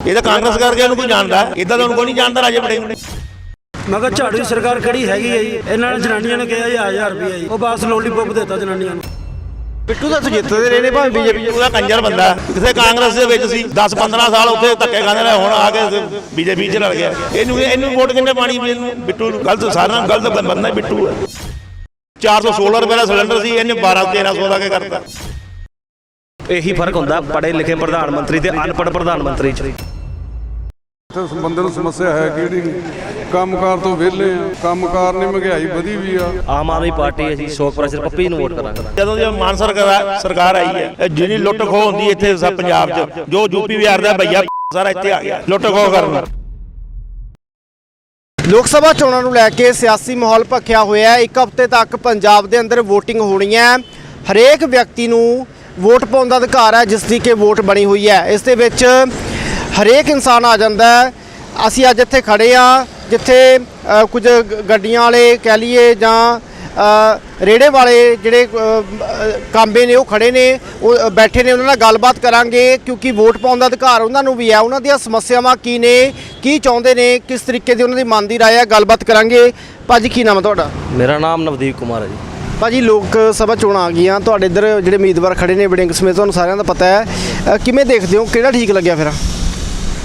ਇਹ ਤਾਂ ਕਾਂਗਰਸ ਕਰਕੇ ਇਹਨੂੰ ਕੋਈ ਜਾਣਦਾ। ਇਦਾਂ ਤਾਂ ਉਹਨੂੰ ਕੋਈ ਨਹੀਂ ਜਾਣਦਾ ਰਾਜੇ ਬੜੇ ਨੂੰ ਮੈਂ ਕਿਹਾ ਝਾੜੂ ਦੀ ਸਰਕਾਰ ਕਿਹੜੀ ਹੈਗੀ ਹੈ ਜੀ। ਇਹਨਾਂ ਨੇ ਜਨਾਨੀਆਂ ਨੇ ਕਿਹਾ 1000 ਰੁਪਏ ਜੀ। ਉਹ ਬਸ ਲੋਲੀਪੌਪ ਦਿੱਤਾ ਜਨਾਨੀਆਂ ਨੂੰ। ਬਿੱਟੂ ਤਾਂ ਜਿੱਤਦੇ ਰਹੇ ਨੇ ਭਾਵੇਂ ਬੀਜੇਪੀ ਉਹਦਾ ਕੰਜਰ ਬੰਦਾ। ਕਿਸੇ ਕਾਂਗਰਸ ਦੇ ਵਿੱਚ ਸੀ 10 15 ਸਾਲ ਉੱਥੇ ਧੱਕੇ ਖਾਂਦੇ ਰਹੇ ਹੁਣ ਆ ਕੇ ਬੀਜੇਪੀ ਚ ਰਲ ਗਿਆ। ਇਹਨੂੰ ਇਹਨੂੰ ਵੋਟ ਕਿੰਨੇ ਪਾਣੀ ਵੀ ਇਹਨੂੰ ਬਿੱਟੂ ਨੂੰ। ਗਲਤ ਸਾਰਾ ਗਲਤ ਬੰਦਾ ਹੀ ਬਿੱਟੂ ਹੈ। 416 ਰੁਪਏ ਦਾ ਸਿਲੰਡਰ ਸੀ ਇਹਨੇ 12 1300 ਦਾ ਕੇ ਕਰਤਾ। ਇਹੀ ਫ਼ਰਕ ਹੁੰਦਾ ਪੜ੍ਹੇ ਲਿਖੇ ਪ੍ਰਧਾਨ ਮੰਤਰੀ ਤੇ ਅਨਪੜ੍ਹ ਪ੍ਰਧਾਨ ਮੰਤਰੀ 'ਚ। ਤੇ ਬੰਦੇ ਨੂੰ ਸਮੱਸਿਆ ਹੈ ਕਿਹੜੀ? ਕੰਮਕਾਰ ਤੋਂ ਵਿਹਲੇ ਆ। ਕੰਮਕਾਰ ਨੇ ਮਹਿੰਗਾਈ ਵਧੀ ਵੀ ਆ। ਆਮ ਆਦਮੀ ਪਾਰਟੀ ਅਸੀਂ ਸ਼ੋਕ ਪ੍ਰਸ਼ਰ ਪੱਪੀ ਨੂੰ ਵੋਟ ਕਰਾਂਗੇ। ਜਦੋਂ ਦੀ ਮਾਨ ਸਰਕਾਰ ਸਰਕਾਰ ਆਈ ਹੈ ਇਹ ਜਿਹਨੀ ਲੁੱਟ ਖੋਹ ਹੁੰਦੀ ਇੱਥੇ ਸਭ ਪੰਜਾਬ 'ਚ ਜੋ ਯੂਪੀ ਬਿਹਾਰ ਦਾ ਭਈਆ ਸਾਰਾ ਇੱਥੇ ਆ ਗਿਆ ਲੁੱਟ ਖੋਹ ਕਰਨ ਲੋਕ ਸਭਾ ਚੋਣਾਂ ਨੂੰ ਲੈ ਕੇ ਸਿਆਸੀ ਮਾਹੌਲ ਭਖਿਆ ਹੋਇਆ ਹੈ। ਇੱਕ ਹਫ਼ਤੇ ਤੱਕ ਪੰਜਾਬ ਦੇ ਅੰਦਰ VOTING ਹੋਣੀ ਹੈ। ਹਰੇਕ ਵਿਅਕਤੀ ਨੂੰ ਵੋਟ ਪਾਉਣ ਦਾ ਅਧਿਕਾਰ ਹੈ ਜਿਸ ਦੀ ਕਿ ਵੋਟ ਬਣੀ ਹੋਈ ਹੈ। ਇਸ ਦੇ ਵਿੱਚ ਹਰੇਕ ਇਨਸਾਨ ਆ ਜਾਂਦਾ ਹੈ। ਅਸੀਂ ਅੱਜ ਇੱਥੇ ਖੜੇ ਆ ਜਿੱਥੇ ਕੁਝ ਗੱਡੀਆਂ ਵਾਲੇ ਕਹਿ ਲਈਏ ਜਾਂ ਰੇੜੇ ਵਾਲੇ ਜਿਹੜੇ ਕਾਂਬੇ ਨੇ ਉਹ ਖੜੇ ਨੇ ਉਹ ਬੈਠੇ ਨੇ ਉਹਨਾਂ ਨਾਲ ਗੱਲਬਾਤ ਕਰਾਂਗੇ ਕਿਉਂਕਿ ਵੋਟ ਪਾਉਣ ਦਾ ਅਧਿਕਾਰ ਉਹਨਾਂ ਨੂੰ ਵੀ ਹੈ। ਉਹਨਾਂ ਦੀਆਂ ਸਮੱਸਿਆਵਾਂ ਕੀ ਨੇ ਕੀ ਚਾਹੁੰਦੇ ਨੇ ਕਿਸ ਤਰੀਕੇ ਦੀ ਉਹਨਾਂ ਦੀ ਮਨ ਦੀ ਰਾਏ ਹੈ ਗੱਲਬਾਤ ਕਰਾਂਗੇ। ਭਾਜੀ ਕੀ ਨਾਮ ਹੈ ਤੁਹਾਡਾ? ਮੇਰਾ ਨਾਮ ਨਵਦੀਪ ਕੁਮਾਰ ਹੈ ਜੀ। ਭਾਜੀ ਲੋਕ ਸਭਾ ਚੋਣਾਂ ਆ ਗਈਆਂ ਤੁਹਾਡੇ ਇੱਧਰ ਜਿਹੜੇ ਉਮੀਦਵਾਰ ਖੜੇ ਨੇ ਵੜਿੰਗ ਸਮੇਤ ਤੁਹਾਨੂੰ ਸਾਰਿਆਂ ਦਾ ਪਤਾ ਹੈ। ਕਿਵੇਂ ਦੇਖਦੇ ਹੋ? ਕਿਹੜਾ ਠੀਕ ਲੱਗਿਆ ਫਿਰ?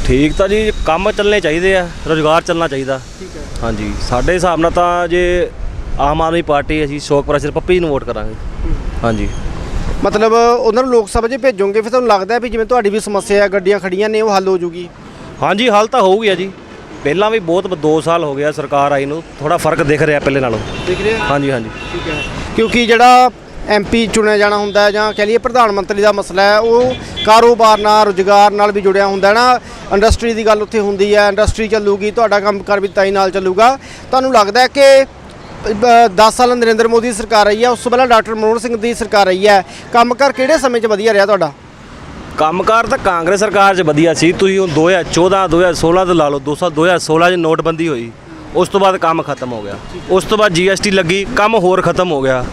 ਠੀਕ ਤਾਂ ਜੀ ਕੰਮ ਚੱਲਣੇ ਚਾਹੀਦੇ ਆ ਰੋਜ਼ਗਾਰ ਚੱਲਣਾ ਚਾਹੀਦਾ। ਠੀਕ ਹੈ। ਹਾਂਜੀ ਸਾਡੇ ਹਿਸਾਬ ਨਾਲ ਤਾਂ ਜੇ ਆਮ ਆਦਮੀ ਪਾਰਟੀ ਅਸੀਂ ਸ਼ੋਕ ਪ੍ਰਸ਼ਰ ਪੱਪੀ ਨੂੰ ਵੋਟ ਕਰਾਂਗੇ। ਹਾਂਜੀ। ਮਤਲਬ ਉਹਨਾਂ ਨੂੰ ਲੋਕ ਸਭਾ 'ਚ ਭੇਜੋਗੇ ਫਿਰ ਤੁਹਾਨੂੰ ਲੱਗਦਾ ਹੈ ਵੀ ਜਿਵੇਂ ਤੁਹਾਡੀ ਵੀ ਸਮੱਸਿਆ ਹੈ ਗੱਡੀਆਂ ਖੜੀਆਂ ਨੇ ਉਹ ਹੱਲ ਹੋ ਜੂਗੀ? ਹਾਂਜੀ ਹਾਲ ਤਾਂ ਹੋਊਗੀ ਆ ਜੀ। ਪਹਿਲਾਂ ਵੀ ਬਹੁਤ 2 ਸਾਲ ਹੋ ਗਿਆ ਸਰਕਾਰ ਆਈ ਨੂੰ ਥੋੜਾ ਫ਼ਰਕ ਦਿਖ ਰਿਹਾ ਪਹਿਲੇ ਨਾਲੋਂ। ਦੇਖ ਰਹੇ? ਹਾਂਜੀ ਹਾਂਜੀ। ਠੀਕ ਹੈ। ਕਿਉਂਕਿ ਜਿਹੜਾ ਐਮਪੀ ਚੁਣਿਆ ਜਾਣਾ ਹੁੰਦਾ ਜਾਂ ਕਹ ਲਈਏ ਪ੍ਰਧਾਨ ਮੰਤਰੀ ਦਾ ਮਸਲਾ ਹੈ, ਉਹ ਕਾਰੋਬਾਰ ਨਾਲ, ਰੁਜ਼ਗਾਰ ਨਾਲ ਵੀ ਜੁੜਿਆ ਹੁੰਦਾ ਹੈ ਨਾ। ਇੰਡਸਟਰੀ ਦੀ ਗੱਲ ਉੱਥੇ ਹੁੰਦੀ ਹੈ, ਇੰਡਸਟਰੀ ਚੱਲੂਗੀ, ਤੁਹਾਡਾ ਕੰਮ ਕਰ ਵੀ ਤਾਈ ਨਾਲ ਚੱਲੂਗਾ। ਤੁਹਾਨੂੰ ਲੱਗਦਾ ਹੈ ਕਿ 10 ਸਾਲ ਨਰਿੰਦਰ ਮੋਦੀ ਦੀ ਸਰਕਾਰ ਰਹੀ ਹੈ, ਉਸ ਤੋਂ ਪਹਿਲਾਂ ਡਾਕਟਰ ਮਨਮੋਹਨ ਸਿੰਘ ਦੀ ਸਰਕਾਰ ਆਈ ਹੈ। ਕੰਮਕਾਰ ਕਿਹੜੇ ਸਮੇਂ 'ਚ ਵਧੀਆ ਰਿਹਾ ਤੁਹਾਡਾ? ਕੰਮਕਾਰ ਤਾਂ ਕਾਂਗਰਸ ਸਰਕਾਰ 'ਚ ਵਧੀਆ ਸੀ। ਤੁਸੀਂ ਹੁਣ 2014 2016 ਤੋਂ ਲਾ ਲਓ 200 2016 'ਚ ਨੋਟਬੰਦੀ ਹੋਈ। ਉਸ ਤੋਂ ਬਾਅਦ ਕੰਮ ਖਤਮ ਹੋ ਗਿਆ। ਉਸ ਤੋਂ ਬਾਅਦ ਜੀਐਸਟੀ ਲੱਗੀ, ਕੰਮ ਹੋਰ ਖਤਮ ਹੋ ਗਿਆ।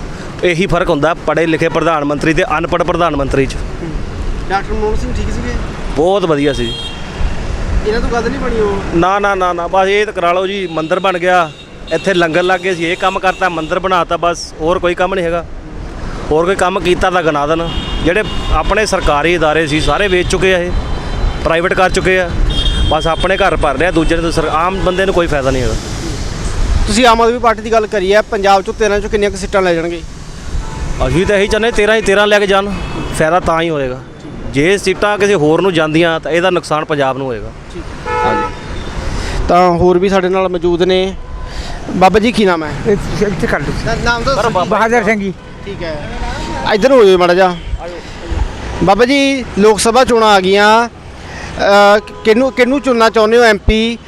ਇਹੀ ਫਰਕ ਹੁੰਦਾ ਪੜ੍ਹੇ ਲਿਖੇ ਪ੍ਰਧਾਨ ਮੰਤਰੀ ਤੇ ਅਨਪੜ੍ਹ ਪ੍ਰਧਾਨ ਮੰਤਰੀ 'ਚ ਡਾਕਟਰ ਮਨਮੋਹਨ ਸਿੰਘ ਠੀਕ ਸੀਗੇ ਬਹੁਤ ਵਧੀਆ ਸੀ ਇਹਨਾਂ ਤੋਂ ਗੱਲ ਨਹੀਂ ਬਣੀ ਉਹ ਨਾ ਨਾ ਨਾ ਨਾ ਬਸ ਇਹ ਤਾਂ ਕਰਾ ਲਓ ਜੀ ਮੰਦਿਰ ਬਣ ਗਿਆ ਇੱਥੇ ਲੰਗਰ ਲੱਗ ਗਏ ਸੀ ਇਹ ਕੰਮ ਕਰਤਾ ਮੰਦਿਰ ਬਣਾਤਾ ਬਸ ਹੋਰ ਕੋਈ ਕੰਮ ਨਹੀਂ ਹੈਗਾ ਹੋਰ ਕੋਈ ਕੰਮ ਕੀਤਾ ਤਾਂ ਗਨਾ ਦੇਣ ਜਿਹੜੇ ਆਪਣੇ ਸਰਕਾਰੀ ادارے ਸੀ ਸਾਰੇ ਵੇਚ ਚੁੱਕੇ ਆ ਇਹ ਪ੍ਰਾਈਵੇਟ ਕਰ ਚੁੱਕੇ ਆ ਬਸ ਆਪਣੇ ਘਰ ਭਰ ਰਿਹਾ ਦੂਜੇ ਨੂੰ ਤਾਂ ਸਰ- ਆਮ ਬੰਦੇ ਨੂੰ ਕੋਈ ਫਾਇਦਾ ਨਹੀਂ ਹੈਗਾ ਤੁਸੀਂ ਆਮ ਆਦਮੀ ਪਾਰਟੀ ਦੀ ਗੱਲ ਕਰੀ ਹੈ ਪੰਜਾਬ 'ਚੋਂ 13 'ਚੋਂ ਕਿੰਨੀਆਂ ਕੁ ਸੀਟਾਂ ਲੈ ਜਾਣਗੇ ਅਸੀਂ ਤਾਂ ਇਹੀ ਚਾਹੁੰਦੇ 13 ਹੀ 13 ਲੈ ਕੇ ਜਾਣ ਫਾਇਦਾ ਤਾਂ ਹੀ ਹੋਏਗਾ। ਜੇ ਸੀਟਾਂ ਕਿਸੇ ਹੋਰ ਨੂੰ ਜਾਂਦੀਆਂ ਤਾਂ ਇਹਦਾ ਨੁਕਸਾਨ ਪੰਜਾਬ ਨੂੰ ਹੋਏਗਾ। ਹਾਂਜੀ। ਤਾਂ ਹੋਰ ਵੀ ਸਾਡੇ ਨਾਲ ਮੌਜੂਦ ਨੇ। ਬਾਬਾ ਜੀ ਕੀ ਨਾਮ ਹੈ? ਇੱਥੇ ਕਰ ਲਓ। ਨਾਮ ਦੱਸੋ। ਬਹਾਦਰ ਸਿੰਘ ਜੀ। ਠੀਕ ਹੈ। ਇੱਧਰ ਹੋ ਜਾਓ ਮਾੜਾ ਜਾ ਬਾਬਾ ਜੀ ਲੋਕ ਸਭਾ ਚੋਣਾਂ ਆ ਗਈਆਂ। ਕਿਹਨੂੰ ਕਿਹਨੂੰ ਚੁਣਨਾ ਚਾਹੁੰਦੇ ਹੋ ਐਮਪੀ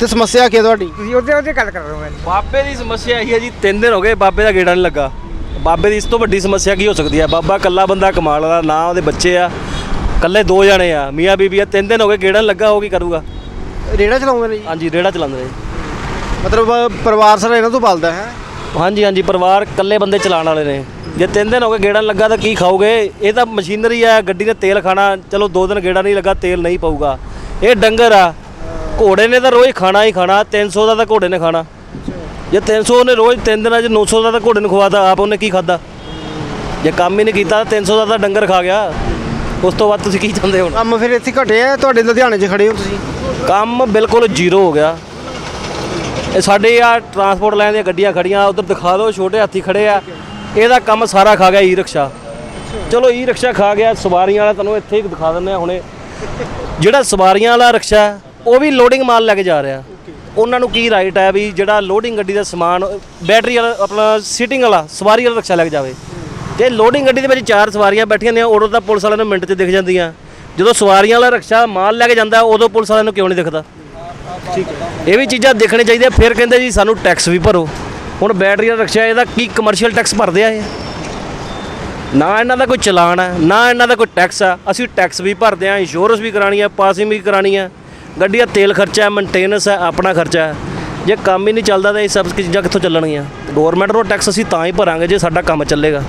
ਤੇ ਸਮੱਸਿਆ ਕੀ ਹੈ ਤੁਹਾਡੀ? ਤੁਸੀਂ ਉਹਦੇ ਉਹਦੇ ਗੱਲ ਕਰ ਰਹੇ ਹੋ ਬਾਬੇ ਦੀ ਸਮੱਸਿਆ ਇਹੀ ਹੈ ਜੀ ਤਿੰਨ ਦਿਨ ਹੋ ਗਏ ਬਾਬੇ ਦਾ ਗੇੜਾ ਨਹੀਂ ਲੱਗਾ। ਬਾਬੇ ਦੀ ਇਸ ਤੋਂ ਵੱਡੀ ਸਮੱਸਿਆ ਕੀ ਹੋ ਸਕਦੀ ਹੈ? ਬਾਬਾ ਕੱਲਾ ਬੰਦਾ ਕਮਾਲ ਵਾਲਾ ਨਾ ਉਹਦੇ ਬੱਚੇ ਆ ਕੱਲੇ ਦੋ ਜਣੇ ਆ ਮੀਆਂ ਬੀਬੀ ਆ ਤਿੰਨ ਦਿਨ ਹੋ ਗਏ ਗੇੜਾ ਲੱਗਾ ਉਹ ਕੀ ਕਰੂਗਾ? ਰੇੜਾ ਚਲਾਉਂਦੇ ਨੇ ਜੀ? ਹਾਂਜੀ ਰੇੜਾ ਚਲਾਉਂਦੇ ਨੇ ਮਤਲਬ ਪਰਿਵਾਰ ਸਾਰਾ ਇਹਨਾਂ ਤੋਂ ਪਲਦਾ ਹੈ? ਹਾਂਜੀ ਹਾਂਜੀ ਪਰਿਵਾਰ ਕੱਲੇ ਬੰਦੇ ਚਲਾਉਣ ਵਾਲੇ ਨੇ। ਜੇ ਤਿੰਨ ਦਿਨ ਹੋ ਗਏ ਗੇੜਾ ਲੱਗਾ ਤਾਂ ਕੀ ਖਾਓਗੇ? ਇਹ ਤਾਂ ਮਸ਼ੀਨਰੀ ਆ ਗੱਡੀ ਨੇ ਤੇਲ ਖਾਣਾ ਚਲੋ ਦੋ ਦਿਨ ਗੇੜਾ ਨਹੀਂ ਲੱਗਾ ਤੇਲ ਨਹੀਂ ਪਊਗਾ। ਇਹ ਡੰਗਰ ਆ ਘੋੜੇ ਨੇ ਤਾਂ ਰੋਜ਼ ਖਾਣਾ ਹੀ ਖਾਣਾ 300 ਦਾ ਤਾਂ ਘੋੜੇ ਨੇ ਖਾਣਾ। ਜੇ 300 ਨੇ ਰੋਜ਼ ਤਿੰਨ ਦਿਨਾਂ 'ਚ 900 ਦਾ ਤਾਂ ਘੋੜੇ ਨੂੰ ਖਵਾਤਾ ਆਪ ਉਹਨੇ ਕੀ ਖਾਦਾ ਜੇ ਕੰਮ ਹੀ ਨਹੀਂ ਕੀਤਾ ਤਾਂ 300 ਦਾ ਤਾਂ ਡੰਗਰ ਖਾ ਗਿਆ। ਉਸ ਤੋਂ ਬਾਅਦ ਤੁਸੀਂ ਕੀ ਚਾਹੁੰਦੇ ਹੋ ਕੰਮ ਫਿਰ ਇੱਥੇ ਘਟਿਆ ਤੁਹਾਡੇ ਲੁਧਿਆਣੇ 'ਚ ਖੜੇ ਹੋ ਤੁਸੀਂ? ਕੰਮ ਬਿਲਕੁਲ ਜ਼ੀਰੋ ਹੋ ਗਿਆ। ਇਹ ਸਾਡੇ ਆ ਟਰਾਂਸਪੋਰਟ ਲਾਈਨ ਦੀਆਂ ਗੱਡੀਆਂ ਖੜੀਆਂ ਉਧਰ ਦਿਖਾ ਦਿਓ ਛੋਟੇ ਹਾਥੀ ਖੜੇ ਆ। ਇਹਦਾ ਕੰਮ ਸਾਰਾ ਖਾ ਗਿਆ ਈ ਰਿਕਸ਼ਾ ਚਲੋ ਈ ਰਿਕਸ਼ਾ ਖਾ ਗਿਆ ਸਵਾਰੀਆਂ ਵਾਲਾ ਤੁਹਾਨੂੰ ਇੱਥੇ ਹੀ ਦਿਖਾ ਦਿੰਦੇ ਆ ਹੁਣੇ। ਜਿਹੜਾ ਸਵਾਰੀਆਂ ਵਾਲਾ ਰਿਕਸ਼ਾ ਉਹ ਵੀ ਲੋਡਿੰਗ ਮਾਲ ਲੈ ਕੇ ਜਾ ਰਿਹਾ। ਉਹਨਾਂ ਨੂੰ ਕੀ ਰਾਈਟ ਹੈ ਵੀ ਜਿਹੜਾ ਲੋਡਿੰਗ ਗੱਡੀ ਦਾ ਸਮਾਨ ਬੈਟਰੀ ਵਾਲਾ ਆਪਣਾ ਸੀਟਿੰਗ ਵਾਲਾ ਸਵਾਰੀ ਵਾਲਾ ਰਿਕਸ਼ਾ ਲੈ ਕੇ ਜਾਵੇ। ਜੇ ਲੋਡਿੰਗ ਗੱਡੀ ਦੇ ਵਿੱਚ ਚਾਰ ਸਵਾਰੀਆਂ ਬੈਠੀਆਂ ਨੇ ਉਦੋਂ ਤਾਂ ਪੁਲਿਸ ਵਾਲਿਆਂ ਨੂੰ ਮਿੰਟ 'ਚ ਦਿਖ ਜਾਂਦੀਆਂ। ਜਦੋਂ ਸਵਾਰੀਆਂ ਵਾਲਾ ਰਿਕਸ਼ਾ ਮਾਲ ਲੈ ਕੇ ਜਾਂਦਾ ਉਦੋਂ ਪੁਲਿਸ ਵਾਲਿਆਂ ਨੂੰ ਕਿਉਂ ਨਹੀਂ ਦਿਖਦਾ? ਇਹ ਵੀ ਚੀਜ਼ਾਂ ਦੇਖਣੇ ਚਾਹੀਦੀਆਂ ਫਿਰ ਕਹਿੰਦੇ ਜੀ ਸਾਨੂੰ ਟੈਕਸ ਵੀ ਭਰੋ। ਹੁਣ ਬੈਟਰੀ ਦਾ ਰਿਕਸ਼ਾ ਇਹਦਾ ਕੀ ਕਮਰਸ਼ੀਅਲ ਟੈਕਸ ਭਰਦੇ ਆ ਇਹ? ਨਾ ਇਹਨਾਂ ਦਾ ਕੋਈ ਚਲਾਨ ਹੈ ਨਾ ਇਹਨਾਂ ਦਾ ਕੋਈ ਟੈਕਸ ਆ। ਅਸੀਂ ਟੈਕਸ ਵੀ ਭਰਦੇ ਆ ਇੰਸ਼ੋਰੈਂਸ ਵੀ ਕਰਾਣੀ ਆ ਪਾਸਿੰਗ ਵੀ ਕਰਾਣੀ ਆ। ਗੱਡੀ ਦਾ ਤੇਲ ਖਰਚਾ ਹੈ ਮੇਨਟੇਨੈਂਸ ਹੈ ਆਪਣਾ ਖਰਚਾ ਹੈ। ਜੇ ਕੰਮ ਹੀ ਨਹੀਂ ਚੱਲਦਾ ਤਾਂ ਇਹ ਸਭ ਚੀਜ਼ਾਂ ਕਿੱਥੋਂ ਚੱਲਣਗੀਆਂ? ਗਵਰਨਮੈਂਟ ਨੂੰ ਟੈਕਸ ਅਸੀਂ ਤਾਂ ਹੀ ਭਰਾਂਗੇ ਜੇ ਸਾਡਾ ਕੰਮ ਚੱਲੇਗਾ।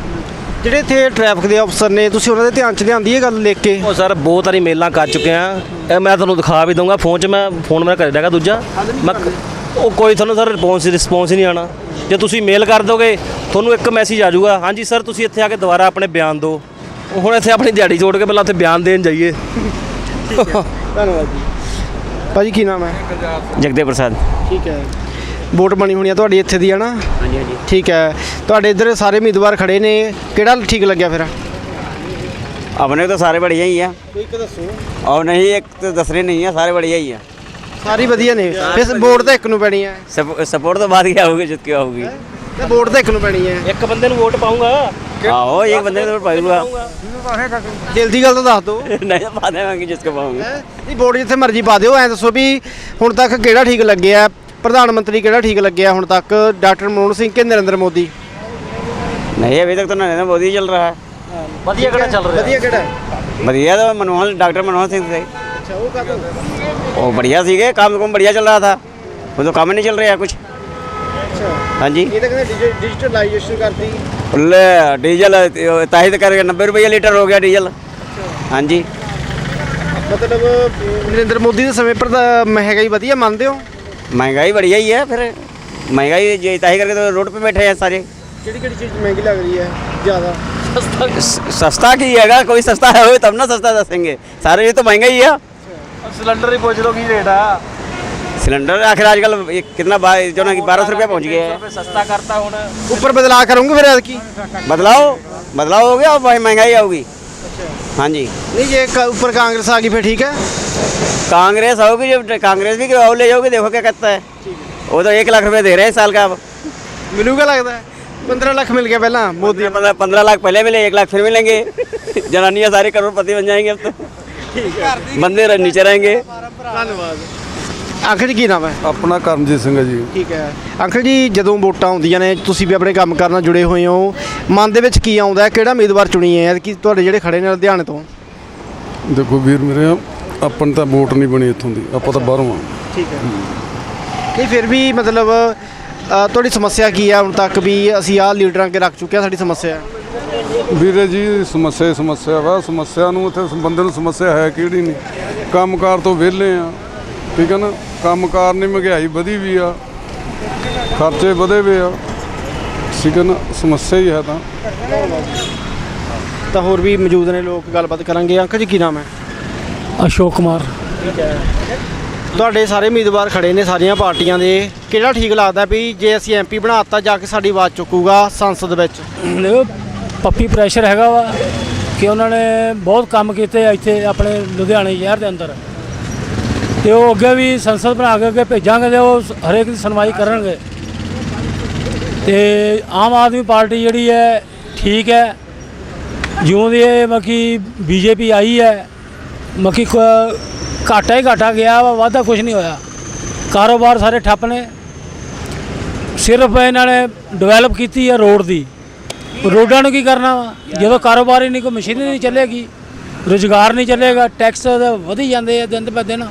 ਜਿਹੜੇ ਇੱਥੇ ਟ੍ਰੈਫਿਕ ਦੇ ਅਫਸਰ ਨੇ ਤੁਸੀਂ ਉਹਨਾਂ ਦੇ ਧਿਆਨ 'ਚ ਲਿਆਂਦੀ ਇਹ ਗੱਲ ਲਿਖ ਕੇ? ਉਹ ਸਰ ਬਹੁਤ ਸਾਰੀ ਮੇਲਾਂ ਕਰ ਚੁੱਕੇ ਆ ਇਹ ਮੈਂ ਤੁਹਾਨੂੰ ਦਿਖਾ ਵੀ ਦਊਂਗਾ ਫੋਨ 'ਚ ਮੈਂ ਫੋਨ ਮੇਰਾ ਘਰੇ ਹੈਗਾ ਦੂਜਾ। ਮੈਂ ਉਹ ਕੋਈ ਤੁਹਾਨੂੰ ਸਰ ਰਿਸਪੌਂਸ ਰਿਸਪੌਂਸ ਹੀ ਨਹੀਂ ਆਣਾ ਜੇ ਤੁਸੀਂ ਮੇਲ ਕਰ ਦੋਗੇ ਤੁਹਾਨੂੰ ਇੱਕ ਮੈਸੇਜ ਆ ਜਾਊਗਾ। ਹਾਂਜੀ ਸਰ ਤੁਸੀਂ ਇੱਥੇ ਆ ਕੇ ਦੁਬਾਰਾ ਆਪਣੇ ਬਿਆਨ ਦਿਓ। ਹੁਣ ਇੱਥੇ ਆਪਣੀ ਦਿਹਾੜੀ ਜੋੜ ਕੇ ਪਹਿਲਾਂ ਉੱਥੇ ਬਿਆਨ ਦੇਣ ਜਾਈਏ। ਧੰਨਵਾਦ ਜੀ। ਭਾਜੀ ਕੀ ਨਾਮ ਹੈ? ਜਗਦੇਵ ਪ੍ਰਸਾਦ। ਠੀਕ ਹੈ। ਵੋਟ ਬਣੀ ਹੋਣੀ ਆ ਤੁਹਾਡੀ ਇੱਥੇ ਦੀ ਹੈ ਹਾਂਜੀ ਹਾਂਜੀ। ਠੀਕ ਹੈ। ਤੁਹਾਡੇ ਇੱਧਰ ਸਾਰੇ ਉਮੀਦਵਾਰ ਖੜੇ ਨੇ। ਕਿਹੜਾ ਠੀਕ ਲੱਗਿਆ ਫਿਰ? ਆਪਣੇ ਤਾਂ ਸਾਰੇ ਬੜੀਆਂ ਹੀ ਆ। ਇੱਕ ਦੱਸੋ। ਔਰ ਨਹੀਂ ਇੱਕ ਤਾਂ ਦਸਰੇ ਨਹੀਂ ਆ ਸਾਰੇ ਬੜੀਆਂ ਹੀ ਆ। ਸਾਰੀ ਵਧੀਆ ਨੇ। ਫਿਰ ਵੋਟ ਤਾਂ ਇੱਕ ਨੂੰ ਪੈਣੀ ਹੈ। ਸਪੋਰਟ ਤਾਂ ਬਾਅਦ ਹੀ ਆਊਗੀ ਜਿੱਤ ਕੇ ਆਊਗੀ। ਵੋਟ ਤਾਂ ਇੱਕ ਨੂੰ ਪੈਣੀ ਹੈ। ਇੱਕ ਬੰਦੇ ਨੂੰ ਵੋਟ ਪਾਉਂਗਾ ਆਹੋ ਇੱਕ ਬੰਦੇ ਨੂੰ ਪਾਊਗਾ। ਦਿਲ ਦੀ ਗੱਲ ਤਾਂ ਦੱਸ ਦਿਓ ਨਹੀਂ ਪਾ ਦੇਵਾਂਗੇ ਜਿਸ ਕੋ ਪਾਉਂਗੇ ਨਹੀਂ ਵੋਟ ਜਿੱਥੇ ਮਰਜ਼ੀ ਪਾ ਦਿਓ। ਐ ਦੱਸੋ ਵੀ ਹੁਣ ਤੱਕ ਕਿਹੜਾ ਠੀਕ ਲੱਗਿਆ? ਪ੍ਰਧਾਨ ਮੰਤਰੀ ਕਿਹੜਾ ਠੀਕ ਲੱਗਿਆ ਹੁਣ ਤੱਕ? ਡਾਕਟਰ ਮਨਮੋਹਨ ਸਿੰਘ ਕੇ ਨਰਿੰਦਰ ਮੋਦੀ? ਨਹੀਂ ਅਭੀ ਤੱਕ ਤਾਂ ਨਰਿੰਦਰ ਮੋਦੀ ਚੱਲ ਰਿਹਾ ਹੈ। ਵਧੀਆ ਕਿਹੜਾ ਚੱਲ ਰਿਹਾ? ਵਧੀਆ ਕਿਹੜਾ? ਵਧੀਆ ਤਾਂ ਮਨਮੋਹਨ ਡਾਕਟਰ ਮਨਮੋਹਨ ਸਿੰਘ ਸੀ। ਅੱਛਾ ਉਹ ਕਦੋਂ ਉਹ ਬੜੀਆ ਸੀਗੇ ਕੰਮ ਕੰਮ ਬੜੀਆ ਚੱਲ ਰਿਹਾ ਥਾ। ਉਹ ਤਾਂ ਕੰਮ ਨਹੀਂ ਚੱਲ ਰਿਹਾ ਕੁਝ ਅੱਛਾ। ਹਾਂਜੀ। ਇਹ ਤਾਂ ਕਹਿੰਦੇ ਡਿਜੀਟਲਾਈਜੇਸ਼ਨ ਕਰਤੀ। ਲੈ ਡੀਜ਼ਲ ਤਾਂ ਕਰਕੇ 90 ਰੁਪਏ ਲੀਟਰ ਹੋ ਗਿਆ ਡੀਜ਼ਲ। ਹਾਂਜੀ। ਮਤਲਬ ਨਰਿੰਦਰ ਮੋਦੀ ਦੇ ਸਮੇਂ ਪਰ ਤਾਂ ਮਹਿੰਗਾਈ ਵਧੀਆ ਮੰਨਦੇ ਹੋ? ਮਹਿੰਗਾਈ ਬੜੀਆ ਹੀ ਹੈ ਫਿਰ ਮਹਿੰਗਾਈ ਜੇ ਤਾਂ ਕਰਕੇ ਤਾਂ ਰੋਡ 'ਤੇ ਬੈਠੇ ਆ ਸਾਰੇ। ਕਿਹੜੀ ਕਿਹੜੀ ਚੀਜ਼ ਮਹਿੰਗੀ ਲੱਗ ਰਹੀ ਹੈ ਜ਼ਿਆਦਾ? ਸਸਤਾ ਸਸਤਾ ਕੀ ਹੈਗਾ? ਕੋਈ ਸਸਤਾ ਹੋਵੇ ਤਬ ਨਾ ਸਸਤਾ ਦੱਸेंगे ਸਾਰੇ ਇਹ ਤਾਂ ਮਹਿੰਗਾ ਹੀ ਆ। ਸਿਲੰਡਰ ਹੀ ਪੁੱਛ ਲਓ ਕੀ ਰੇਟ ਆ। सिलेंडर आखिर आजकल कितना जो ना कि बारह सौ रुपया पहुँच गया है। सस्ता करता हूँ ऊपर बदलाव करूँगी फिर की। बदलाव? बदलाव हो गया भाई महँगाई आओगी। हाँ जी। नहीं ये ऊपर कांग्रेस आ गई फिर ठीक है? कांग्रेस आओगी जब कांग्रेस भी ले जाओगे देखो क्या कहता है। वो तो एक लाख रुपए दे रहे हैं साल का अब। मिलूगा लगता है? पंद्रह लाख मिल गया पहला मोदी। पंद्रह पंद्रह लाख पहले मिले एक लाख फिर मिलेंगे। जनानियाँ सारे करोड़पति बन जाएँगे अब तो। बंदे नीचे रहेंगे। धन्यवाद। ਅੰਕਲ ਜੀ ਕੀ ਨਾਮ ਹੈ? ਆਪਣਾ ਕਰਮਜੀਤ ਸਿੰਘ ਹੈ ਜੀ। ਠੀਕ ਹੈ। ਅੰਕਲ ਜੀ ਜਦੋਂ ਵੋਟਾਂ ਆਉਂਦੀਆਂ ਨੇ ਤੁਸੀਂ ਵੀ ਆਪਣੇ ਕੰਮ ਕਰਨ ਨਾਲ ਜੁੜੇ ਹੋਏ ਹੋ। ਮਨ ਦੇ ਵਿੱਚ ਕੀ ਆਉਂਦਾ ਹੈ? ਕਿਹੜਾ ਉਮੀਦਵਾਰ ਚੁਣੀ ਹੈ? ਕਿ ਤੁਹਾਡੇ ਜਿਹੜੇ ਖੜੇ ਨੇ ਲੁਧਿਆਣੇ ਤੋਂ? ਦੇਖੋ ਵੀਰ ਮੇਰੇ ਆਪਾਂ ਤਾਂ ਵੋਟ ਨਹੀਂ ਬਣੀ ਇੱਥੋਂ ਦੀ। ਆਪਾਂ ਤਾਂ ਬਾਹਰੋਂ ਆ। ਠੀਕ ਹੈ। ਨਹੀਂ ਫਿਰ ਵੀ ਮਤਲਬ ਅ, ਤੁਹਾਡੀ ਸਮੱਸਿਆ ਕੀ ਹੈ ਹੁਣ ਤੱਕ ਵੀ? ਅਸੀਂ ਆਹ ਲੀਡਰਾਂ ਅੱਗੇ ਰੱਖ ਚੁੱਕੇ ਹਾਂ ਸਾਡੀ ਸਮੱਸਿਆ। ਹੈ ਵੀਰੇ ਜੀ ਸਮੱਸਿਆ ਹੀ ਸਮੱਸਿਆ ਵਾ। ਸਮੱਸਿਆ ਨੂੰ ਉੱਥੇ ਬੰਦੇ ਨੂੰ ਸਮੱਸਿਆ ਹੈ ਕਿਹੜੀ ਨਹੀਂ? ਕੰਮਕਾਰ ਤੋਂ ਵਿਹਲੇ ਆ। ਠੀਕ ਹੈ ਨਾ? ਕੰਮਕਾਰ ਨਹੀਂ ਮਹਿੰਗਾਈ ਵਧੀ ਵੀ ਆ। ਖਰਚੇ ਵਧੇ ਵੀ ਆ। ਠੀਕ ਹੈ ਨਾ? ਸਮੱਸਿਆ ਹੀ ਹੈ ਤਾਂ। ਤਾਂ ਹੋਰ ਵੀ ਮੌਜੂਦ ਨੇ ਲੋਕ ਗੱਲਬਾਤ ਕਰਾਂਗੇ। ਅੰਕਲ ਜੀ ਕੀ ਨਾਮ ਹੈ? ਅਸ਼ੋਕ ਕੁਮਾਰ। ਤੁਹਾਡੇ ਸਾਰੇ ਉਮੀਦਵਾਰ ਖੜੇ ਨੇ ਸਾਰੀਆਂ ਪਾਰਟੀਆਂ ਦੇ। ਕਿਹੜਾ ਠੀਕ ਲੱਗਦਾ ਵੀ ਜੇ ਅਸੀਂ ਐਮਪੀ ਬਣਾਤਾ ਜਾ ਕੇ ਸਾਡੀ ਆਵਾਜ਼ ਚੁੱਕੂਗਾ ਸੰਸਦ ਵਿੱਚ? ਦੇਖੋ ਪੱਪੀ ਪ੍ਰੈਸ਼ਰ ਹੈਗਾ ਵਾ ਕਿ ਉਹਨਾਂ ਨੇ ਬਹੁਤ ਕੰਮ ਕੀਤੇ ਇੱਥੇ ਆਪਣੇ ਲੁਧਿਆਣੇ ਸ਼ਹਿਰ ਦੇ ਅੰਦਰ। ਤੇ ਉਹ ਅੱਗੇ ਵੀ ਸੰਸਦ ਬਣਾ ਕੇ ਅੱਗੇ ਭੇਜਾਂਗੇ ਤੇ ਉਹ ਹਰੇਕ ਦੀ ਸੁਣਵਾਈ ਕਰਨਗੇ। ਤੇ ਆਮ ਆਦਮੀ ਪਾਰਟੀ ਜਿਹੜੀ ਹੈ, ਠੀਕ ਹੈ। ਜਿਉਂ ਦੀ ਇਹ ਮੱਕੀ ਬੀਜੇਪੀ ਆਈ ਹੈ, ਮੱਕੀ ਘਾਟਾ ਹੀ ਘਾਟਾ ਗਿਆ ਵਾ, ਵਾਧਾ ਕੁਝ ਨਹੀਂ ਹੋਇਆ। ਕਾਰੋਬਾਰ ਸਾਰੇ ਠੱਪ ਨੇ। ਸਿਰਫ ਇਹਨਾਂ ਨੇ ਡਿਵੈਲਪ ਕੀਤੀ ਹੈ ਰੋਡ ਦੀ। ਰੋਡਾਂ ਨੂੰ ਕੀ ਕਰਨਾ ਵਾ? ਜਦੋਂ ਕਾਰੋਬਾਰ ਹੀ ਨਹੀਂ ਕੋਈ ਮਸ਼ੀਨਰੀ ਨਹੀਂ ਚੱਲੇਗੀ, ਰੁਜ਼ਗਾਰ ਨਹੀਂ ਚੱਲੇਗਾ ਟੈਕਸ ਵਧੀ ਜਾਂਦੇ ਆ ਦਿਨ ਬ ਦਿਨ।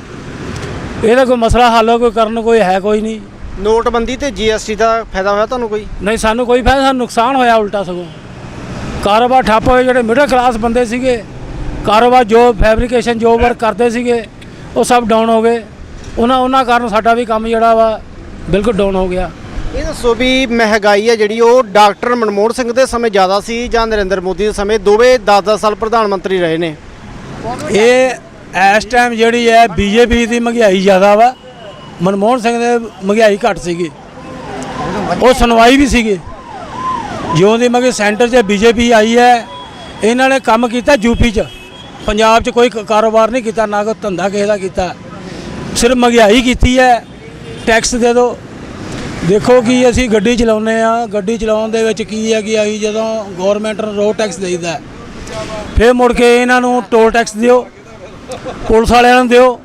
ਇਹਦਾ ਕੋਈ ਮਸਲਾ ਹੱਲ ਕੋਈ ਕਰਨ ਕੋਈ ਹੈ ਕੋਈ ਨਹੀਂ। ਨੋਟਬੰਦੀ ਤੇ ਜੀਐਸਟੀ ਦਾ ਫਾਇਦਾ ਹੋਇਆ ਤੁਹਾਨੂੰ ਕੋਈ? ਨਹੀਂ ਸਾਨੂੰ ਕੋਈ ਫਾਇਦਾ ਸਾਨੂੰ ਨੁਕਸਾਨ ਹੋਇਆ ਉਲਟਾ ਸਗੋਂ। ਕਾਰੋਬਾਰ ਠੱਪ ਹੋਏ ਜਿਹੜੇ ਮਿਡਲ ਕਲਾਸ ਬੰਦੇ ਸੀਗੇ ਕਾਰੋਬਾਰ ਜੋ ਫੈਬਰੀਕੇਸ਼ਨ ਜੋ ਵਰਕ ਕਰਦੇ ਸੀਗੇ ਉਹ ਸਭ ਡਾਊਨ ਹੋ ਗਏ। ਉਹਨਾਂ ਉਹਨਾਂ ਕਾਰਨ ਸਾਡਾ ਵੀ ਕੰਮ ਜਿਹੜਾ ਵਾ ਬਿਲਕੁਲ ਡਾਊਨ ਹੋ ਗਿਆ। ਇਹ ਦੱਸੋ ਵੀ ਮਹਿੰਗਾਈ ਹੈ ਜਿਹੜੀ ਉਹ ਡਾਕਟਰ ਮਨਮੋਹਨ ਸਿੰਘ ਦੇ ਸਮੇਂ ਜ਼ਿਆਦਾ ਸੀ ਜਾਂ ਨਰਿੰਦਰ ਮੋਦੀ ਦੇ ਸਮੇਂ? ਦੋਵੇਂ 10-10 ਸਾਲ ਪ੍ਰਧਾਨ ਮੰਤਰੀ ਰਹੇ ਨੇ। ਇਹ ਇਸ ਟਾਈਮ ਜਿਹੜੀ ਹੈ ਬੀਜੇਪੀ ਦੀ ਮਹਿੰਗਾਈ ਜ਼ਿਆਦਾ ਵਾ ਮਨਮੋਹਨ ਸਿੰਘ ਦੇ ਮਹਿੰਗਾਈ ਘੱਟ ਸੀਗੀ। ਉਹ ਸੁਣਵਾਈ ਵੀ ਸੀਗੀ। ਜਿਉਂ ਦੀ ਮਗੇ ਸੈਂਟਰ 'ਚ ਬੀਜੇਪੀ ਆਈ ਹੈ ਇਹਨਾਂ ਨੇ ਕੰਮ ਕੀਤਾ ਯੂਪੀ 'ਚ। ਪੰਜਾਬ 'ਚ ਕੋਈ ਕਾਰੋਬਾਰ ਨਹੀਂ ਕੀਤਾ ਨਾ ਕੋਈ ਧੰਦਾ ਕਿਸੇ ਦਾ ਕੀਤਾ। ਸਿਰਫ ਮਹਿੰਗਾਈ ਕੀਤੀ ਹੈ ਟੈਕਸ ਦੇ ਦਿਓ ਦੇਖੋ ਕਿ ਅਸੀਂ ਗੱਡੀ ਚਲਾਉਂਦੇ ਆ ਗੱਡੀ ਚਲਾਉਣ ਦੇ ਵਿੱਚ ਕੀ ਹੈ ਕਿ ਅਸੀਂ ਜਦੋਂ ਗਵਰਨਮੈਂਟ ਨੂੰ ਰੋਡ ਟੈਕਸ ਦੇਈਦਾ ਹੈ, ਫਿਰ ਮੁੜ ਕੇ ਇਹਨਾਂ ਨੂੰ ਟੋਲ ਟੈਕਸ ਦਿਓ। ਪੁਲਿਸ ਵਾਲਿਆਂ ਨੂੰ ਦਿਓ।